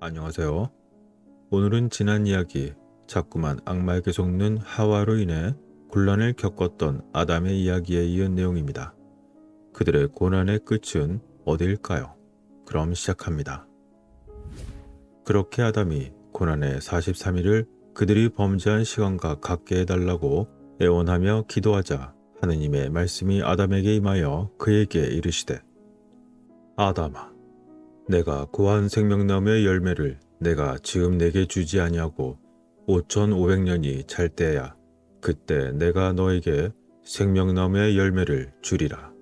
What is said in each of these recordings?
안녕하세요. 오늘은 지난 이야기 자꾸만 악마에게 속는 하와로 인해 곤란을 겪었던 아담의 이야기에 이은 내용입니다. 그들의 고난의 끝은 어디일까요? 그럼 시작합니다. 그렇게 아담이 고난의 43일을 그들이 범죄한 시간과 같게 해달라고 애원하며 기도하자 하느님의 말씀이 아담에게 임하여 그에게 이르시되 아담아 내가 구한 생명나무의 열매를 내가 지금 내게 주지 아니하고 5500년이 잘 때야 그때 내가 너에게 생명나무의 열매를 주리라.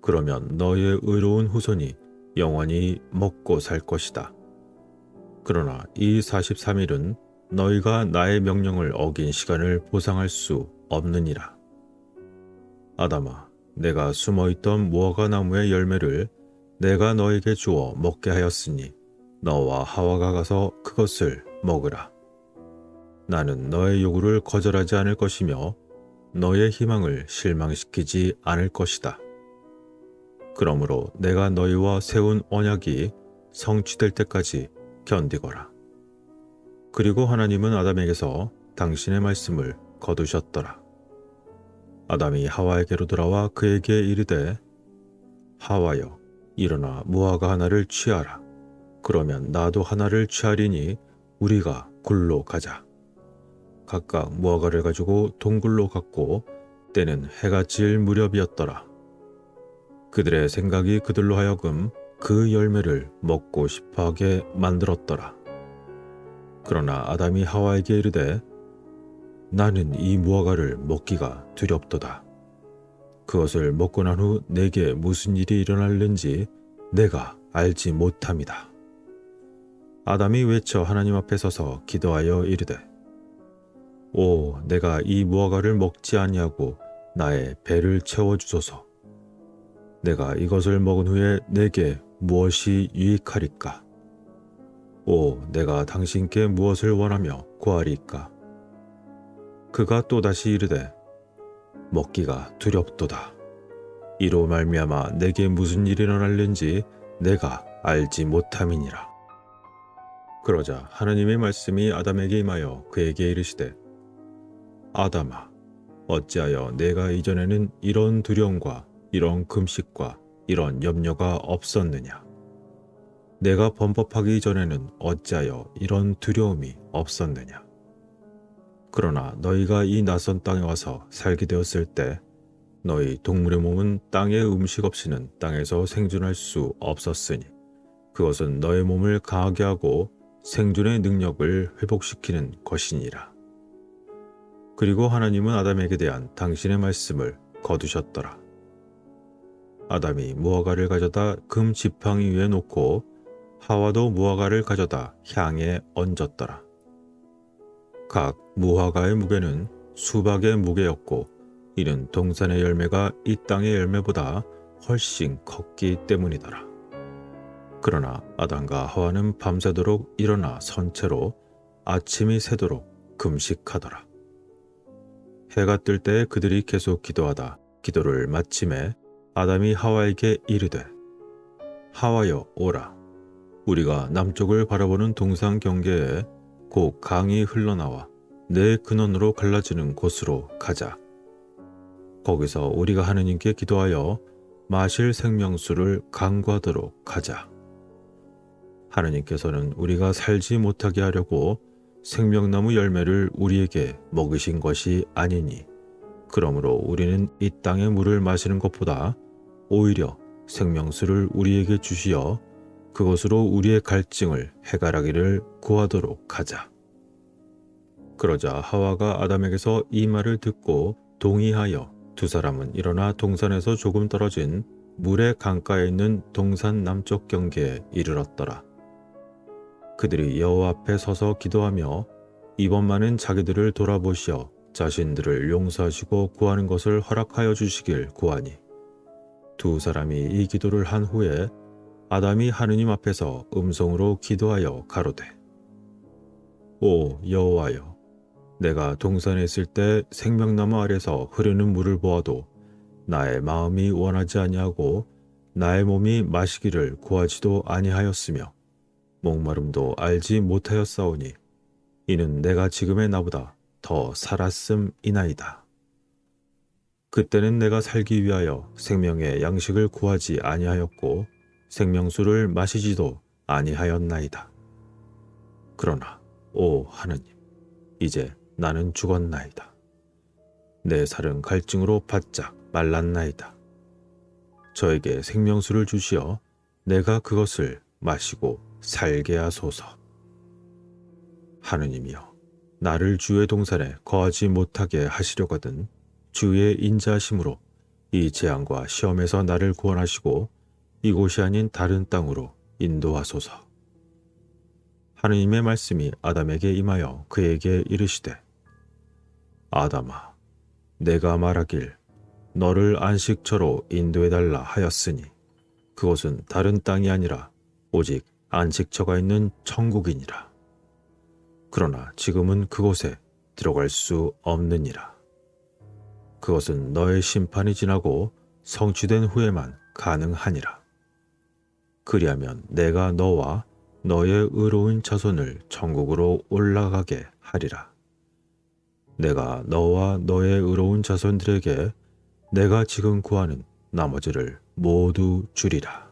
그러면 너의 의로운 후손이 영원히 먹고 살 것이다. 그러나 이 43일은 너희가 나의 명령을 어긴 시간을 보상할 수 없느니라. 아담아, 내가 숨어있던 무화과 나무의 열매를 내가 너에게 주어 먹게 하였으니 너와 하와가 가서 그것을 먹으라. 나는 너의 요구를 거절하지 않을 것이며 너의 희망을 실망시키지 않을 것이다. 그러므로 내가 너희와 세운 언약이 성취될 때까지 견디거라. 그리고 하나님은 아담에게서 당신의 말씀을 거두셨더라. 아담이 하와에게로 돌아와 그에게 이르되 하와여 일어나 무화과 하나를 취하라. 그러면 나도 하나를 취하리니 우리가 굴로 가자. 각각 무화과를 가지고 동굴로 갔고 때는 해가 질 무렵이었더라. 그들의 생각이 그들로 하여금 그 열매를 먹고 싶어하게 만들었더라. 그러나 아담이 하와에게 이르되 나는 이 무화과를 먹기가 두렵도다. 그것을 먹고 난 후 내게 무슨 일이 일어날는지 내가 알지 못함이다. 아담이 외쳐 하나님 앞에 서서 기도하여 이르되 오 내가 이 무화과를 먹지 아니하고 나의 배를 채워 주소서. 내가 이것을 먹은 후에 내게 무엇이 유익하리까? 오 내가 당신께 무엇을 원하며 구하리까? 그가 또다시 이르되 먹기가 두렵도다. 이로 말미암아 내게 무슨 일이 일어날는지 내가 알지 못함이니라. 그러자 하나님의 말씀이 아담에게 임하여 그에게 이르시되 아담아 어찌하여 내가 이전에는 이런 두려움과 이런 금식과 이런 염려가 없었느냐 내가 범법하기 전에는 어찌하여 이런 두려움이 없었느냐 그러나 너희가 이 낯선 땅에 와서 살게 되었을 때 너희 동물의 몸은 땅의 음식 없이는 땅에서 생존할 수 없었으니 그것은 너의 몸을 강하게 하고 생존의 능력을 회복시키는 것이니라. 그리고 하나님은 아담에게 대한 당신의 말씀을 거두셨더라. 아담이 무화과를 가져다 금 지팡이 위에 놓고 하와도 무화과를 가져다 향에 얹었더라. 각 무화과의 무게는 수박의 무게였고 이는 동산의 열매가 이 땅의 열매보다 훨씬 컸기 때문이더라. 그러나 아담과 하와는 밤새도록 일어나 선체로 아침이 새도록 금식하더라. 해가 뜰 때 그들이 계속 기도하다 기도를 마침에 아담이 하와에게 이르되 하와여 오라 우리가 남쪽을 바라보는 동산 경계에 곧 강이 흘러나와 내 근원으로 갈라지는 곳으로 가자. 거기서 우리가 하느님께 기도하여 마실 생명수를 강구하도록 하자. 하느님께서는 우리가 살지 못하게 하려고 생명나무 열매를 우리에게 먹으신 것이 아니니 그러므로 우리는 이 땅의 물을 마시는 것보다 오히려 생명수를 우리에게 주시어 그것으로 우리의 갈증을 해갈하기를 구하도록 하자. 그러자 하와가 아담에게서 이 말을 듣고 동의하여 두 사람은 일어나 동산에서 조금 떨어진 물의 강가에 있는 동산 남쪽 경계에 이르렀더라. 그들이 여호와 앞에 서서 기도하며 이번만은 자기들을 돌아보시어 자신들을 용서하시고 구하는 것을 허락하여 주시길 구하니 두 사람이 이 기도를 한 후에 아담이 하느님 앞에서 음성으로 기도하여 가로되 오 여호와여 내가 동산에 있을 때 생명나무 아래서 흐르는 물을 보아도 나의 마음이 원하지 아니하고 나의 몸이 마시기를 구하지도 아니하였으며 목마름도 알지 못하였사오니 이는 내가 지금의 나보다 더 살았음이나이다. 그때는 내가 살기 위하여 생명의 양식을 구하지 아니하였고 생명수를 마시지도 아니하였나이다. 그러나 오 하느님 이제 나는 죽었나이다. 내 살은 갈증으로 바짝 말랐나이다. 저에게 생명수를 주시어 내가 그것을 마시고 살게 하소서. 하느님이여 나를 주의 동산에 거하지 못하게 하시려거든 주의 인자하심으로 이 재앙과 시험에서 나를 구원하시고 이곳이 아닌 다른 땅으로 인도하소서. 하느님의 말씀이 아담에게 임하여 그에게 이르시되 아담아 내가 말하길 너를 안식처로 인도해달라 하였으니 그곳은 다른 땅이 아니라 오직 안식처가 있는 천국이니라. 그러나 지금은 그곳에 들어갈 수 없느니라. 그것은 너의 심판이 지나고 성취된 후에만 가능하니라. 그리하면 내가 너와 너의 의로운 자손을 천국으로 올라가게 하리라. 내가 너와 너의 의로운 자손들에게 내가 지금 구하는 나머지를 모두 주리라.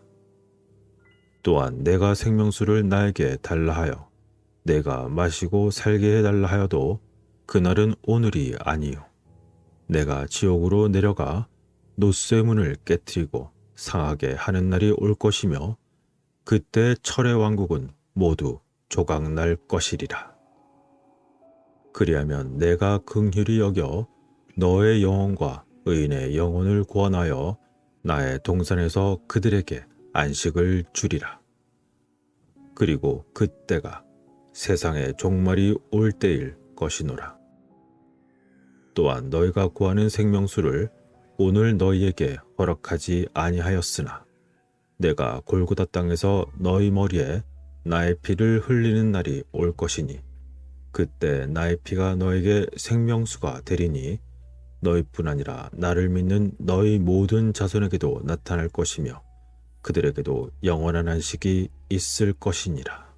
또한 내가 생명수를 나에게 달라 하여 내가 마시고 살게 해달라 하여도 그날은 오늘이 아니요. 내가 지옥으로 내려가 노쇠 문을 깨뜨리고 상하게 하는 날이 올 것이며 그때 철의 왕국은 모두 조각날 것이리라. 그리하면 내가 긍휼히 여겨 너의 영혼과 의인의 영혼을 구원하여 나의 동산에서 그들에게 안식을 주리라. 그리고 그때가 세상의 종말이 올 때일 것이노라. 또한 너희가 구하는 생명수를 오늘 너희에게 허락하지 아니하였으나 내가 골고다 땅에서 너희 머리에 나의 피를 흘리는 날이 올 것이니 그때 나의 피가 너에게 생명수가 되리니 너희뿐 아니라 나를 믿는 너희 모든 자손에게도 나타날 것이며 그들에게도 영원한 안식이 있을 것이니라.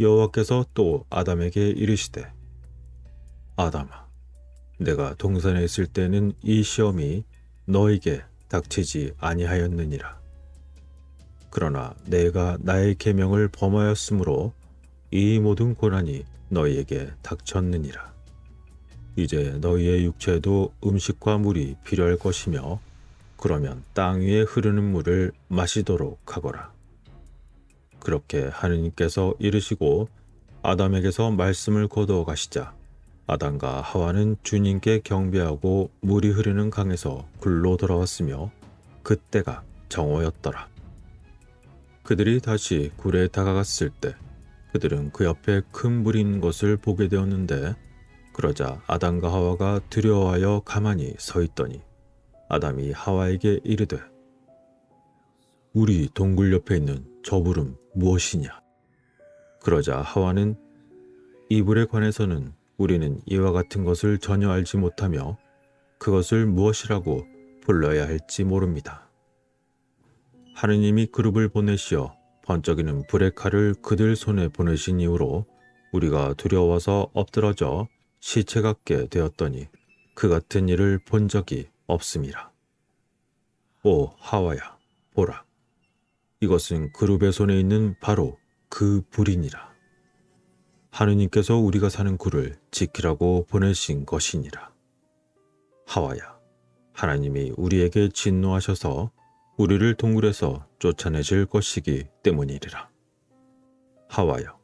여호와께서 또 아담에게 이르시되 아담아 내가 동산에 있을 때는 이 시험이 너에게 닥치지 아니하였느니라. 그러나 내가 나의 계명을 범하였으므로 이 모든 고난이 너희에게 닥쳤느니라. 이제 너희의 육체도 음식과 물이 필요할 것이며 그러면 땅 위에 흐르는 물을 마시도록 하거라. 그렇게 하느님께서 이르시고 아담에게서 말씀을 거두어 가시자 아담과 하와는 주님께 경배하고 물이 흐르는 강에서 굴로 돌아왔으며 그때가 정오였더라. 그들이 다시 굴에 다가갔을 때 그들은 그 옆에 큰 물이 것을 보게 되었는데 그러자 아담과 하와가 두려워하여 가만히 서 있더니 아담이 하와에게 이르되 우리 동굴 옆에 있는 저 물은 무엇이냐? 그러자 하와는 이 물에 관해서는 우리는 이와 같은 것을 전혀 알지 못하며 그것을 무엇이라고 불러야 할지 모릅니다. 하느님이 그룹을 보내시어 번쩍이는 불의 칼을 그들 손에 보내신 이후로 우리가 두려워서 엎드러져 시체 같게 되었더니 그 같은 일을 본 적이 없습니다. 오 하와야 보라 이것은 그룹의 손에 있는 바로 그 불이니라. 하느님께서 우리가 사는 굴을 지키라고 보내신 것이니라. 하와야 하나님이 우리에게 진노하셔서 우리를 동굴에서 쫓아내실 것이기 때문이리라. 하와여,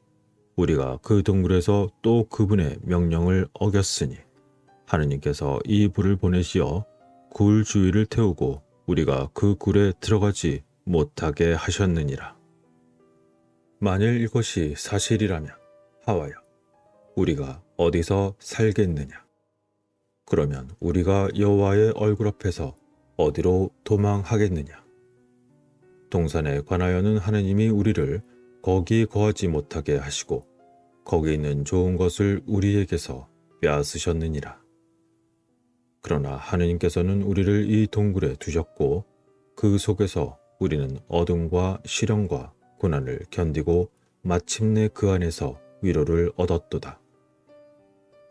우리가 그 동굴에서 또 그분의 명령을 어겼으니 하느님께서 이 불을 보내시어 굴 주위를 태우고 우리가 그 굴에 들어가지 못하게 하셨느니라. 만일 이것이 사실이라면 하와여, 우리가 어디서 살겠느냐? 그러면 우리가 여호와의 얼굴 앞에서 어디로 도망하겠느냐? 동산에 관하여는 하느님이 우리를 거기 거하지 못하게 하시고 거기 있는 좋은 것을 우리에게서 빼앗으셨느니라. 그러나 하느님께서는 우리를 이 동굴에 두셨고 그 속에서 우리는 어둠과 시련과 고난을 견디고 마침내 그 안에서 위로를 얻었도다.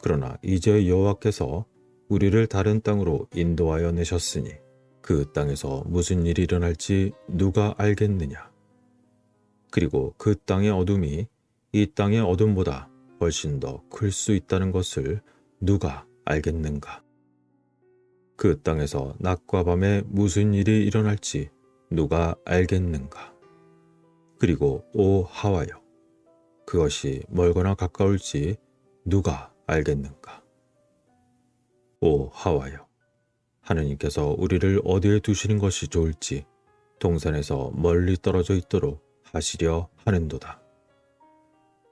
그러나 이제 여호와께서 우리를 다른 땅으로 인도하여 내셨으니 그 땅에서 무슨 일이 일어날지 누가 알겠느냐. 그리고 그 땅의 어둠이 이 땅의 어둠보다 훨씬 더 클 수 있다는 것을 누가 알겠는가. 그 땅에서 낮과 밤에 무슨 일이 일어날지 누가 알겠는가. 그리고 오 하와여, 그것이 멀거나 가까울지 누가 알겠는가. 오 하와여, 하느님께서 우리를 어디에 두시는 것이 좋을지 동산에서 멀리 떨어져 있도록 하시려 하는도다.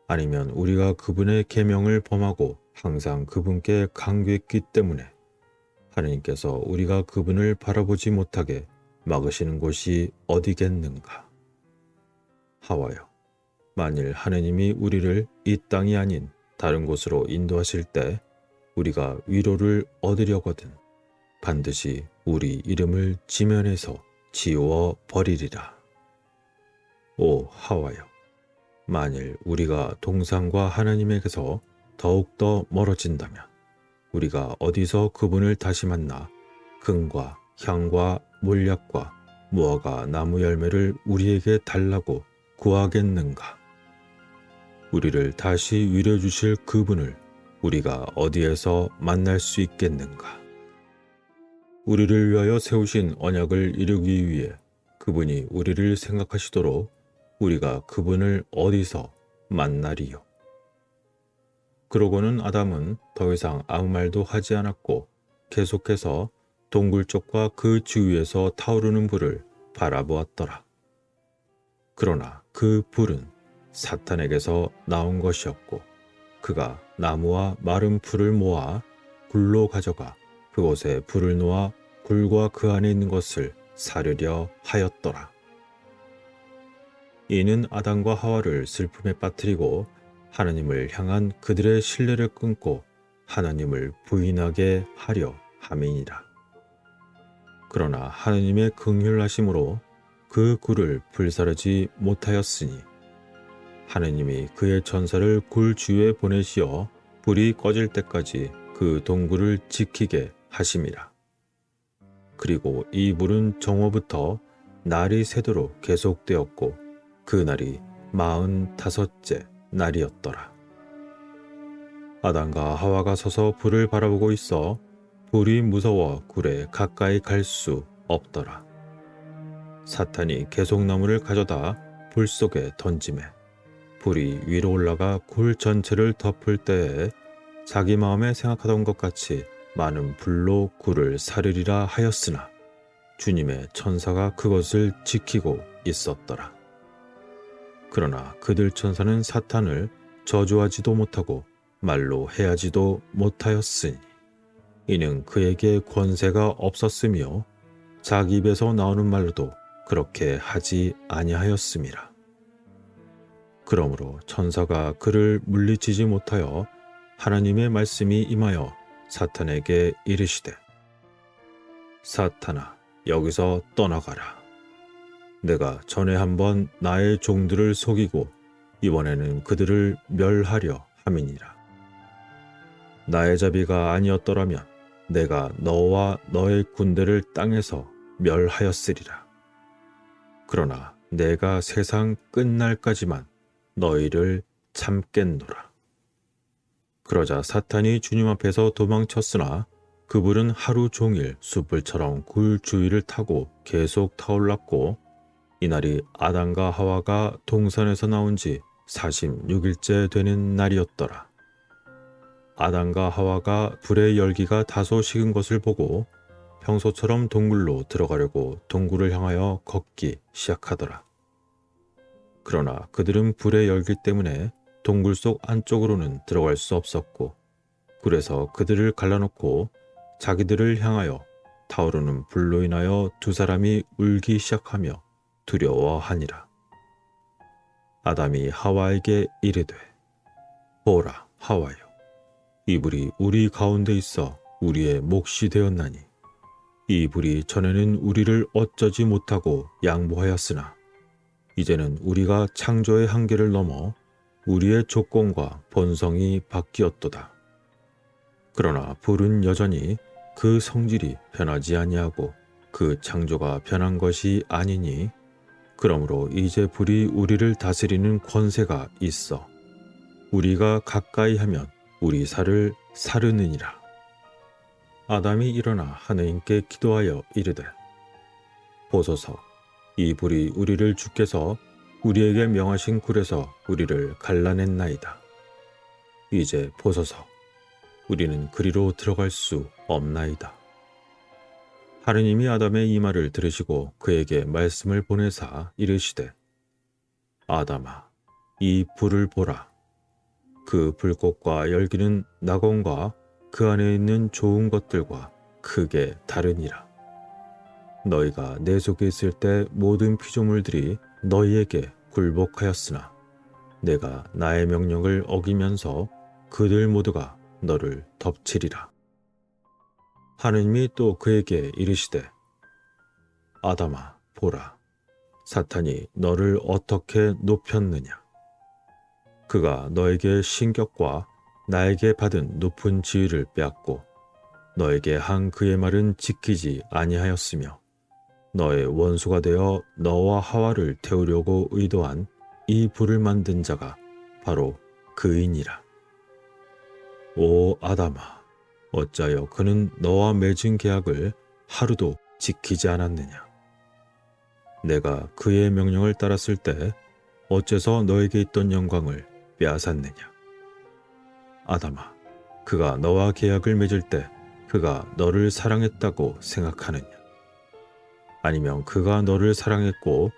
아니면 우리가 그분의 계명을 범하고 항상 그분께 강구했기 때문에 하느님께서 우리가 그분을 바라보지 못하게 막으시는 곳이 어디겠는가? 하와여, 만일 하느님이 우리를 이 땅이 아닌 다른 곳으로 인도하실 때 우리가 위로를 얻으려거든 반드시 우리 이름을 지면에서 지워 버리리라. 오 하와여, 만일 우리가 동산과 하나님에게서 더욱더 멀어진다면 우리가 어디서 그분을 다시 만나 금과 향과 몰약과 무화과 나무 열매를 우리에게 달라고 구하겠는가? 우리를 다시 위려 주실 그분을 우리가 어디에서 만날 수 있겠는가? 우리를 위하여 세우신 언약을 이루기 위해 그분이 우리를 생각하시도록 우리가 그분을 어디서 만나리요? 그러고는 아담은 더 이상 아무 말도 하지 않았고 계속해서 동굴 쪽과 그 주위에서 타오르는 불을 바라보았더라. 그러나 그 불은 사탄에게서 나온 것이었고 그가 나무와 마른 풀을 모아 굴로 가져가 그곳에 불을 놓아 굴과 그 안에 있는 것을 사르려 하였더라. 이는 아담과 하와를 슬픔에 빠뜨리고 하나님을 향한 그들의 신뢰를 끊고 하나님을 부인하게 하려 함이니라. 그러나 하나님의 긍휼하심으로 그 굴을 불사르지 못하였으니 하나님이 그의 전사를 굴 주위에 보내시어 불이 꺼질 때까지 그 동굴을 지키게 하심이라. 그리고 이 물은 정오부터 날이 새도록 계속되었고 그 날이 마흔 다섯째 날이었더라. 아담과 하와가 서서 불을 바라보고 있어 불이 무서워 굴에 가까이 갈 수 없더라. 사탄이 계속 나무를 가져다 불 속에 던짐에 불이 위로 올라가 굴 전체를 덮을 때에 자기 마음에 생각하던 것 같이 많은 불로 굴을 사르리라 하였으나 주님의 천사가 그것을 지키고 있었더라. 그러나 그들 천사는 사탄을 저주하지도 못하고 말로 해하지도 못하였으니 이는 그에게 권세가 없었으며 자기 입에서 나오는 말로도 그렇게 하지 아니하였음이라. 그러므로 천사가 그를 물리치지 못하여 하나님의 말씀이 임하여 사탄에게 이르시되 사탄아 여기서 떠나가라. 내가 전에 한번 나의 종들을 속이고 이번에는 그들을 멸하려 함이니라. 나의 자비가 아니었더라면 내가 너와 너의 군대를 땅에서 멸하였으리라. 그러나 내가 세상 끝날까지만 너희를 참겠노라. 그러자 사탄이 주님 앞에서 도망쳤으나 그 불은 하루 종일 숯불처럼 굴 주위를 타고 계속 타올랐고 이날이 아담과 하와가 동산에서 나온 지 46일째 되는 날이었더라. 아담과 하와가 불의 열기가 다소 식은 것을 보고 평소처럼 동굴로 들어가려고 동굴을 향하여 걷기 시작하더라. 그러나 그들은 불의 열기 때문에 동굴 속 안쪽으로는 들어갈 수 없었고, 그래서 그들을 갈라놓고 자기들을 향하여 타오르는 불로 인하여 두 사람이 울기 시작하며 두려워하니라. 아담이 하와에게 이르되, 보라, 하와여, 이 불이 우리 가운데 있어 우리의 몫이 되었나니, 이 불이 전에는 우리를 어쩌지 못하고 양보하였으나, 이제는 우리가 창조의 한계를 넘어 우리의 조건과 본성이 바뀌었도다. 그러나 불은 여전히 그 성질이 변하지 아니하고 그 창조가 변한 것이 아니니 그러므로 이제 불이 우리를 다스리는 권세가 있어 우리가 가까이 하면 우리 살을 사르느니라. 아담이 일어나 하느님께 기도하여 이르되 보소서 이 불이 우리를 주께서 우리에게 명하신 굴에서 우리를 갈라냈나이다. 이제 보소서 우리는 그리로 들어갈 수 없나이다. 하느님이 아담의 이 말을 들으시고 그에게 말씀을 보내사 이르시되 아담아 이 불을 보라 그 불꽃과 열기는 낙원과 그 안에 있는 좋은 것들과 크게 다르니라 너희가 내 속에 있을 때 모든 피조물들이 너희에게 굴복하였으나 내가 나의 명령을 어기면서 그들 모두가 너를 덮치리라. 하느님이 또 그에게 이르시되 아담아 보라 사탄이 너를 어떻게 높였느냐 그가 너에게 신격과 나에게 받은 높은 지위를 빼앗고 너에게 한 그의 말은 지키지 아니하였으며 너의 원수가 되어 너와 하와를 태우려고 의도한 이 불을 만든 자가 바로 그이니라. 오 아담아, 어찌하여 그는 너와 맺은 계약을 하루도 지키지 않았느냐? 내가 그의 명령을 따랐을 때 어째서 너에게 있던 영광을 빼앗았느냐? 아담아, 그가 너와 계약을 맺을 때 그가 너를 사랑했다고 생각하느냐? 아니면 그가 너를 사랑했고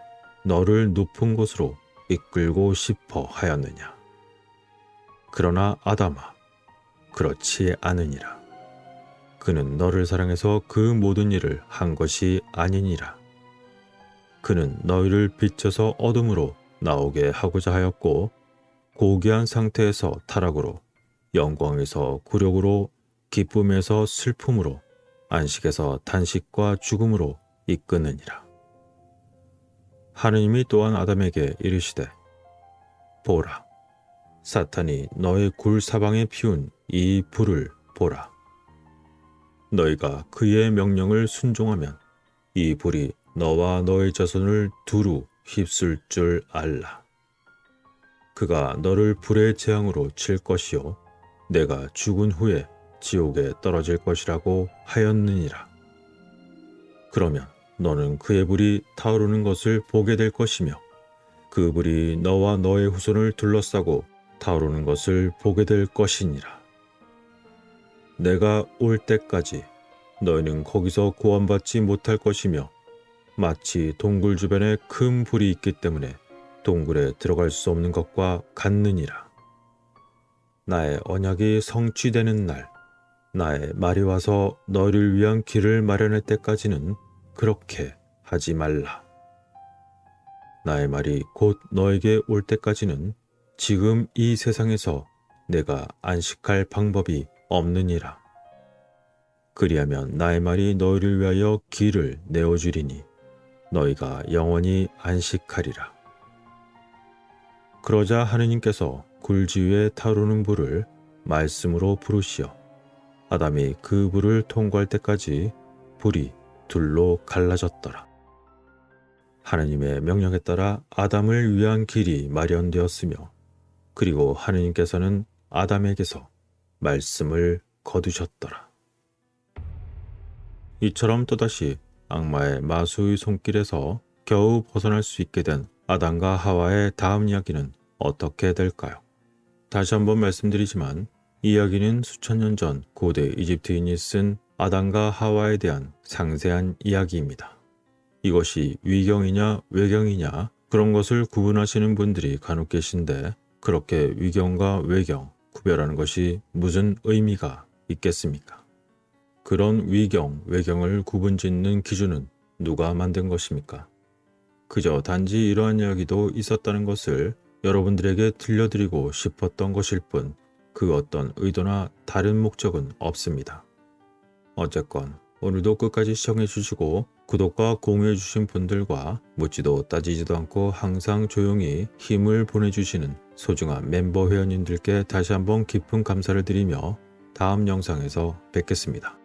너를 높은 곳으로 이끌고 싶어 하였느냐? 그러나 아담아, 그렇지 않으니라. 그는 너를 사랑해서 그 모든 일을 한 것이 아니니라. 그는 너희를 비춰서 어둠으로 나오게 하고자 하였고 고귀한 상태에서 타락으로 영광에서 굴욕으로 기쁨에서 슬픔으로 안식에서 단식과 죽음으로 이끄느니라. 하느님이 또한 아담에게 이르시되 보라 사탄이 너의 굴 사방에 피운 이 불을 보라. 너희가 그의 명령을 순종하면 이 불이 너와 너의 자손을 두루 휩쓸 줄 알라. 그가 너를 불의 재앙으로 칠 것이요 내가 죽은 후에 지옥에 떨어질 것이라고 하였느니라. 그러면 너는 그의 불이 타오르는 것을 보게 될 것이며 그 불이 너와 너의 후손을 둘러싸고 타오르는 것을 보게 될 것이니라. 내가 올 때까지 너희는 거기서 구원받지 못할 것이며 마치 동굴 주변에 큰 불이 있기 때문에 동굴에 들어갈 수 없는 것과 같느니라. 나의 언약이 성취되는 날, 나의 말이 와서 너희를 위한 길을 마련할 때까지는 그렇게 하지 말라. 나의 말이 곧 너에게 올 때까지는 지금 이 세상에서 내가 안식할 방법이 없느니라. 그리하면 나의 말이 너희를 위하여 길을 내어주리니 너희가 영원히 안식하리라. 그러자 하느님께서 굴지 위에 타오르는 불을 말씀으로 부르시어 아담이 그 불을 통과할 때까지 불이 둘로 갈라졌더라. 하느님의 명령에 따라 아담을 위한 길이 마련되었으며 그리고 하느님께서는 아담에게서 말씀을 거두셨더라. 이처럼 또다시 악마의 마수의 손길에서 겨우 벗어날 수 있게 된 아담과 하와의 다음 이야기는 어떻게 될까요? 다시 한번 말씀드리지만 이 이야기는 수천 년 전 고대 이집트인이 쓴 아담과 하와에 대한 상세한 이야기입니다. 이것이 위경이냐 외경이냐 그런 것을 구분하시는 분들이 간혹 계신데 그렇게 위경과 외경 구별하는 것이 무슨 의미가 있겠습니까? 그런 위경, 외경을 구분짓는 기준은 누가 만든 것입니까? 그저 단지 이러한 이야기도 있었다는 것을 여러분들에게 들려드리고 싶었던 것일 뿐 그 어떤 의도나 다른 목적은 없습니다. 어쨌건 오늘도 끝까지 시청해 주시고 구독과 공유해 주신 분들과 묻지도 따지지도 않고 항상 조용히 힘을 보내주시는 소중한 멤버 회원님들께 다시 한번 깊은 감사를 드리며 다음 영상에서 뵙겠습니다.